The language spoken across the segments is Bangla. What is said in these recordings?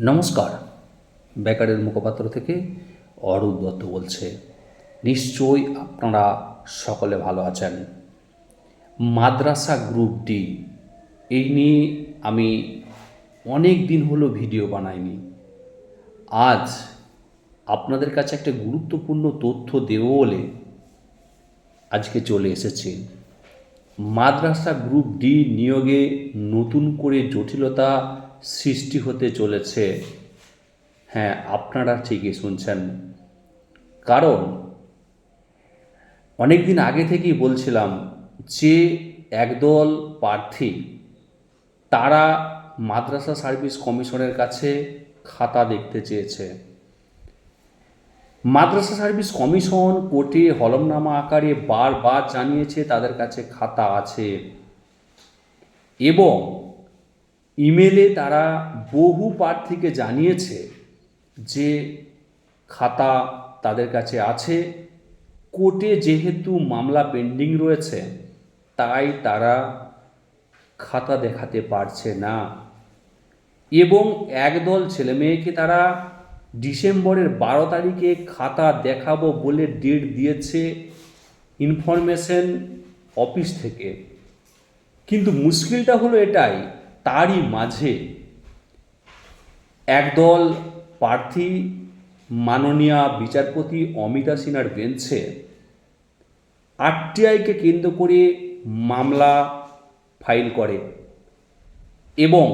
নমস্কার। বেকারের মুখপাত্র থেকে অরূপ দত্ত বলছে, নিশ্চয়ই আপনারা সকলে ভালো আছেন। মাদ্রাসা গ্রুপ ডি এই নিয়ে আমি অনেক দিন হলো ভিডিও বানাইনি। আজ আপনাদের কাছে একটা গুরুত্বপূর্ণ তথ্য দেবো বলে আজকে চলে এসেছি। মাদ্রাসা গ্রুপ ডি নিয়োগে নতুন করে জটিলতা সৃষ্টি হতে চলেছে। হ্যাঁ আপনারা ঠিকই শুনছেন। কারণ অনেক দিন আগে থেকেই বলছিলাম যে একদল প্রার্থী, তারা মাদ্রাসা সার্ভিস কমিশনের কাছে খাতা দেখতে চেয়েছে। মাদ্রাসা সার্ভিস কমিশন কোর্টে হলমনামা আকারে বারবার জানিয়েছে তাদের কাছে খাতা আছে। এবং ইমেলে তারা বহু প্রার্থীকে জানিয়েছে যে খাতা তাদের কাছে আছে। কোর্টে যেহেতু মামলা পেন্ডিং রয়েছে, তাই তারা খাতা দেখাতে পারছে না। এবং একদল ছেলেমেয়েকে তারা ডিসেম্বরের বারো তারিখে খাতা দেখাবো বলে ডেট দিয়েছে ইনফরমেশন অফিস থেকে। কিন্তু মুশকিলটা হলো এটাই তারই মাঝে একদল প্রার্থী মাননীয়া বিচারপতি অমিতা সিনহার বেঞ্চে আরটিআইকে কেন্দ্র করে মামলা ফাইল করে এবং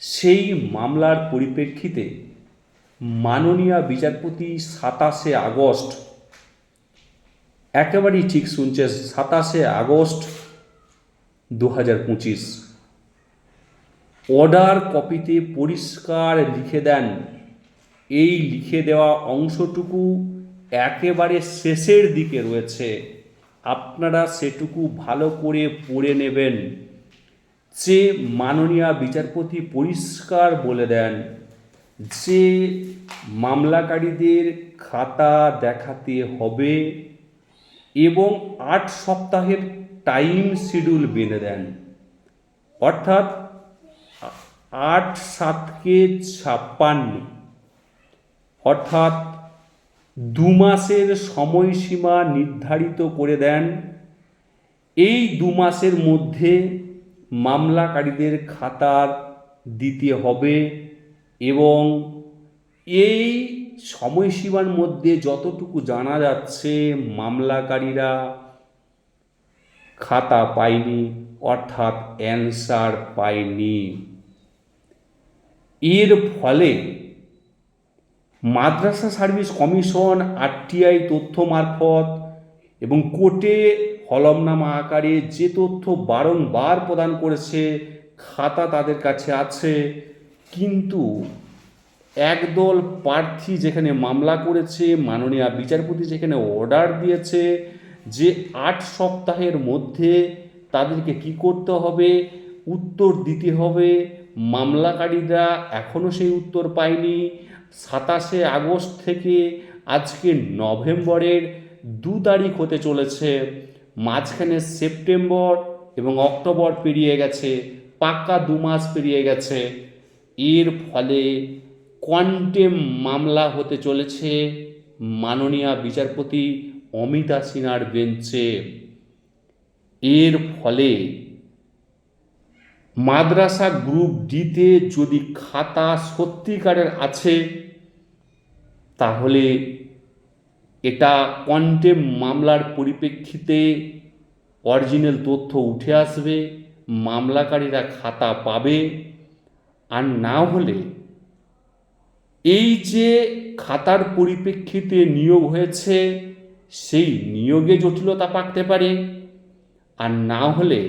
সেই মামলার পরিপ্রেক্ষিতে মাননীয় বিচারপতি সাতাশে আগস্ট, একেবারেই ঠিক শুনছে সাতাশে আগস্ট দু হাজার পঁচিশ। অর্ডার কপিতে পরিষ্কার লিখে দেন। এই লিখে দেওয়া অংশটুকু একেবারে শেষের দিকে রয়েছে। আপনারা সেটুকু ভালো করে পড়ে নেবেন। যে মাননীয় বিচারপতি পরিষ্কার বলে দেন, যে মামলাকারীদের খাতা দেখাতে হবে এবং আট সপ্তাহের টাইম শিডিউল বেঁধে দেন। অর্থাৎ আট সাতকে ছাপ্পান্ন। অর্থাৎ দু মাসের সময়সীমা নির্ধারিত করে দেন। এই দু মাসের মধ্যে মামলাকারীদের খাতার দিতে হবে এবং এই সময়সীমার মধ্যে যতটুকু জানা যাচ্ছে, মামলাকারীরা খাতা পায়নি, অর্থাৎ অ্যান্সার পায়নি। এর ফলে মাদ্রাসা সার্ভিস কমিশন আরটিআই তথ্য মারফত এবং কোর্টে হলমনামা আকারে যে তথ্য বারংবার প্রদান করেছে, খাতা তাদের কাছে আছে। কিন্তু একদল প্রার্থী যেখানে মামলা করেছে, মাননীয় বিচারপতি যেখানে অর্ডার দিয়েছে, যে আট সপ্তাহের মধ্যে তাদেরকে কি করতে হবে? উত্তর দিতে হবে। মামলাকারীরা এখনও সেই উত্তর পায়নি। সাতাশে আগস্ট থেকে আজকে নভেম্বরের দু তারিখ হতে চলেছে। মাঝখানে সেপ্টেম্বর এবং অক্টোবর পেরিয়ে গেছে, পাক্কা দু মাস পেরিয়ে গেছে। এর ফলে কোয়ান্টেম মামলা হতে চলেছে মাননীয় বিচারপতি অমিতা সিনহার বেঞ্চে। এর ফলে মাদ্রাসা গ্রুপ ডিতে যদি খাতা সত্যিকারের আছে, তাহলে এটা কন্টেম মামলার পরিপ্রেক্ষিতে অরিজিনাল তথ্য উঠে আসবে, মামলাকারীরা খাতা পাবে। আর না হলে এই যে খাতার পরিপ্রেক্ষিতে নিয়োগ হয়েছে, সেই নিয়োগে জটিলতা পাকতে পারে। আর না হলে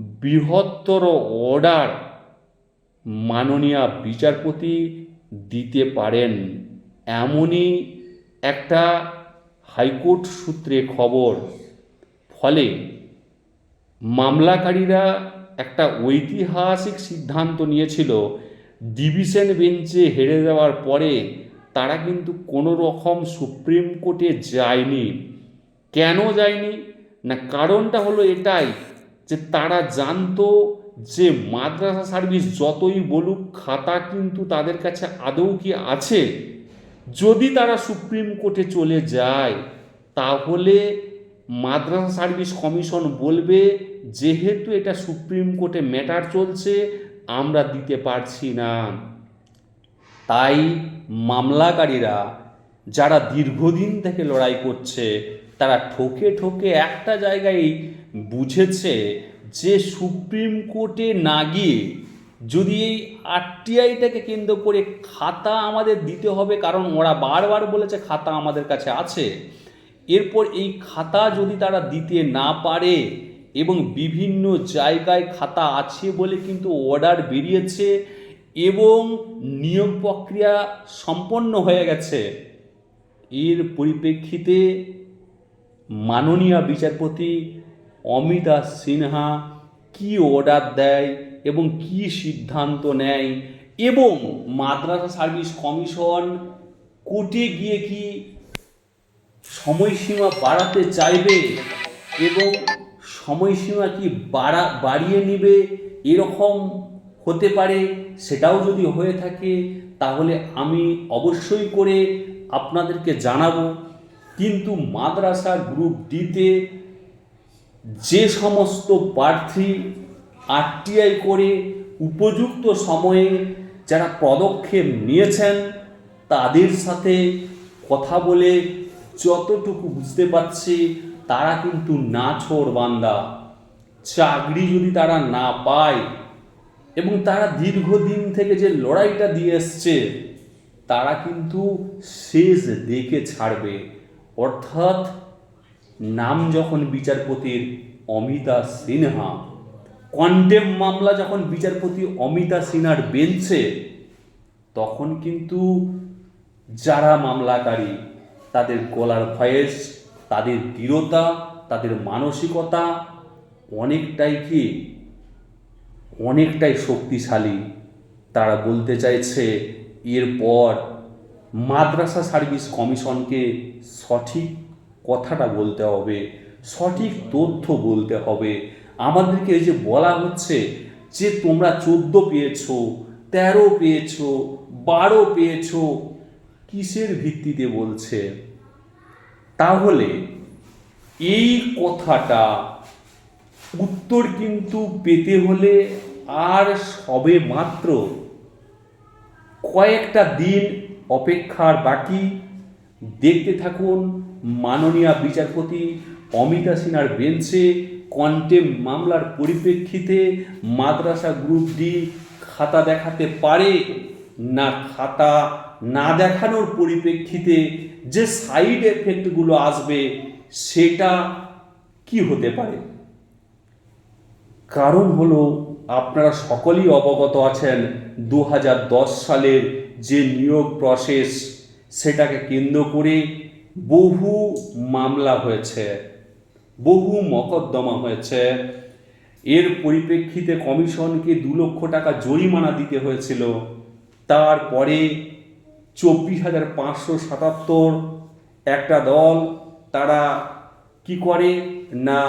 বৃহত্তর অর্ডার মাননীয় বিচারপতি দিতে পারেন এমনই একটা হাইকোর্ট সূত্রে খবর। ফলে মামলাকারীরা একটা ঐতিহাসিক সিদ্ধান্ত নিয়েছিল, ডিভিশন বেঞ্চে হেরে যাওয়ার পরে তারা কিন্তু কোনো রকম সুপ্রিম কোর্টে যায়নি। কেন যায়নি? না কারণটা হলো এটাই যে তারা জানতো যে মাদ্রাসা সার্ভিস যতই বলুক, খাতা কিন্তু তাদের কাছে আদৌ কি আছে? যদি তারা সুপ্রিম কোর্টে চলে যায়, তাহলে মাদ্রাসা সার্ভিস কমিশন বলবে, যেহেতু এটা সুপ্রিম কোর্টে ম্যাটার চলছে, আমরা দিতে পারছি না। তাই মামলাকারীরা, যারা দীর্ঘদিন থেকে লড়াই করছে তারা ঠকে ঠকে একটা জায়গায় বুঝেছে যে সুপ্রিম কোর্টে না গিয়ে যদি এই আরটিআইটাকে কেন্দ্র করে খাতা আমাদের দিতে হবে, কারণ ওরা বারবার বলেছে খাতা আমাদের কাছে আছে। এরপর এই খাতা যদি তারা দিতে না পারে এবং বিভিন্ন জায়গায় খাতা আছে বলে কিন্তু অর্ডার বেরিয়েছে এবং নিয়োগ প্রক্রিয়া সম্পন্ন হয়ে গেছে, এর পরিপ্রেক্ষিতে মাননীয় বিচারপতি অমিতা সিনহা কি অর্ডার দেয় এবং কি সিদ্ধান্ত নেয় এবং মাদ্রাসা সার্ভিস কমিশন কোর্টে গিয়ে কি সময়সীমা বাড়াতে চাইবে এবং সময়সীমা কি বাড়া, বাড়িয়ে নেবে এরকম হতে পারে সেটাও যদি হয়ে থাকে তাহলে আমি অবশ্যই করে আপনাদেরকে জানাব কিন্তু মাদ্রাসা গ্রুপ ডিতে যে সমস্ত প্রার্থী আরটিআই করে উপযুক্ত সময়ে যারা পদক্ষেপ নিয়েছেন, তাদের সাথে কথা বলে যতটুকু বুঝতে পারছি, তারা কিন্তু নাছোড় বান্দা। চাকরি যদি তারা না পায় এবং তারা দীর্ঘদিন থেকে যে লড়াইটা দিয়ে এসছে, তারা কিন্তু শেষ দেখে ছাড়বে। অর্থাৎ নাম যখন বিচারপতির অমিতা সিনহা কন্টেম মামলা যখন বিচারপতি অমিতা সিনহার বেঞ্চে, তখন কিন্তু যারা মামলাকারী, তাদের গলার ভয়েস, তাদের দৃঢ়তা, তাদের মানসিকতা অনেকটাই কি, অনেকটাই শক্তিশালী। তারা বলতে চাইছে, এরপর মাদ্রাসা সার্ভিস কমিশনকে সঠিক কথাটা বলতে হবে, সঠিক তথ্য বলতে হবে। আমাদেরকে এই যে বলা হচ্ছে যে তোমরা চোদ্দ পেয়েছ, তেরো পেয়েছ, বারো পেয়েছ, কিসের ভিত্তিতে বলছে? তাহলে এই কথাটা উত্তর কিন্তু পেতে হলে আর সবে মাত্র কয়েকটা দিন অপেক্ষার বাকি। দেখতে থাকুন মাননীয় বিচারপতি অমিতা সিনহার বেঞ্চে কন্টেম মামলার পরিপ্রেক্ষিতে মাদ্রাসা গ্রুপ ডি খাতা দেখাতে পারে না খাতা না দেখানোর পরিপ্রেক্ষিতে যে সাইড এফেক্টগুলো আসবে সেটা কি হতে পারে? কারণ হলো আপনারা সকলেই অবগত আছেন দু হাজার দশ সালের যে নিয়োগ প্রসেস সেটাকে কেন্দ্র করে বহু মামলা হয়েছে, বহু মকদ্দমা হয়েছে। এর পরিপ্রেক্ষিতে কমিশনকে দু লক্ষ টাকা জরিমানা দিতে হয়েছিল। তারপরে চব্বিশ হাজার পাঁচশো সাতাত্তর একটা দল, তারা কি করে না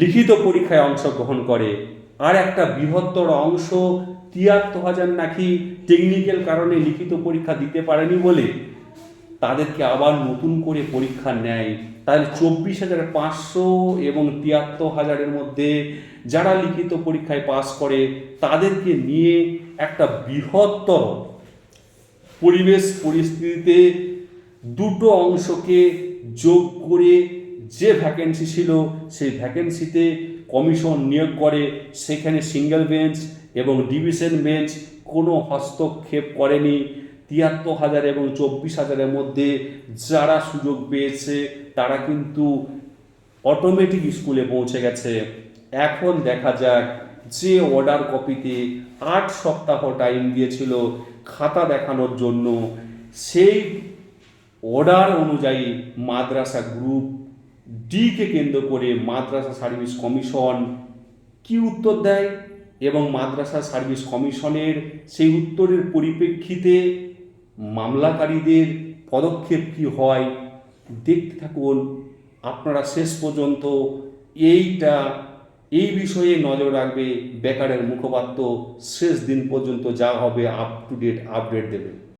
লিখিত পরীক্ষায় অংশগ্রহণ করে। আর একটা বৃহত্তর অংশ তিয়াত্তর হাজার নাকি টেকনিক্যাল কারণে লিখিত পরীক্ষা দিতে পারেনি বলে তাদেরকে আবার নতুন করে পরীক্ষা নেয়। তাহলে চব্বিশ হাজার পাঁচশো এবং তিয়াত্তর হাজারের মধ্যে যারা লিখিত পরীক্ষায় পাস করে, তাদেরকে নিয়ে একটা বৃহত্তর পরিবেশ পরিস্থিতিতে দুটো অংশকে যোগ করে যে ভ্যাকেন্সি ছিল, সেই ভ্যাকেন্সিতে কমিশন নিয়োগ করে, সেখানে সিঙ্গেল বেঞ্চ এবং ডিভিশন বেঞ্চ কোনো হস্তক্ষেপ করেনি। তিয়াত্তর হাজার এবং চব্বিশ হাজারের মধ্যে যারা সুযোগ পেয়েছে, তারা কিন্তু অটোমেটিক স্কুলে পৌঁছে গেছে। এখন দেখা যাক, যে অর্ডার কপিতে আট সপ্তাহ টাইম দিয়েছিল খাতা দেখানোর জন্য, সেই অর্ডার অনুযায়ী মাদ্রাসা গ্রুপ ডিকে কেন্দ্র করে মাদ্রাসা সার্ভিস কমিশন কি উত্তর দেয়? এবং মাদ্রাসা সার্ভিস কমিশনের সেই উত্তরের পরিপ্রেক্ষিতে মামলাকারীদের পদক্ষেপ কী হয়? দেখতে থাকুন, আপনারা শেষ পর্যন্ত এইটা, এই বিষয়ে নজর রাখবে বেকারের মুখপাত্র। শেষ দিন পর্যন্ত যা হবে আপ টু ডেট আপডেট দেবে।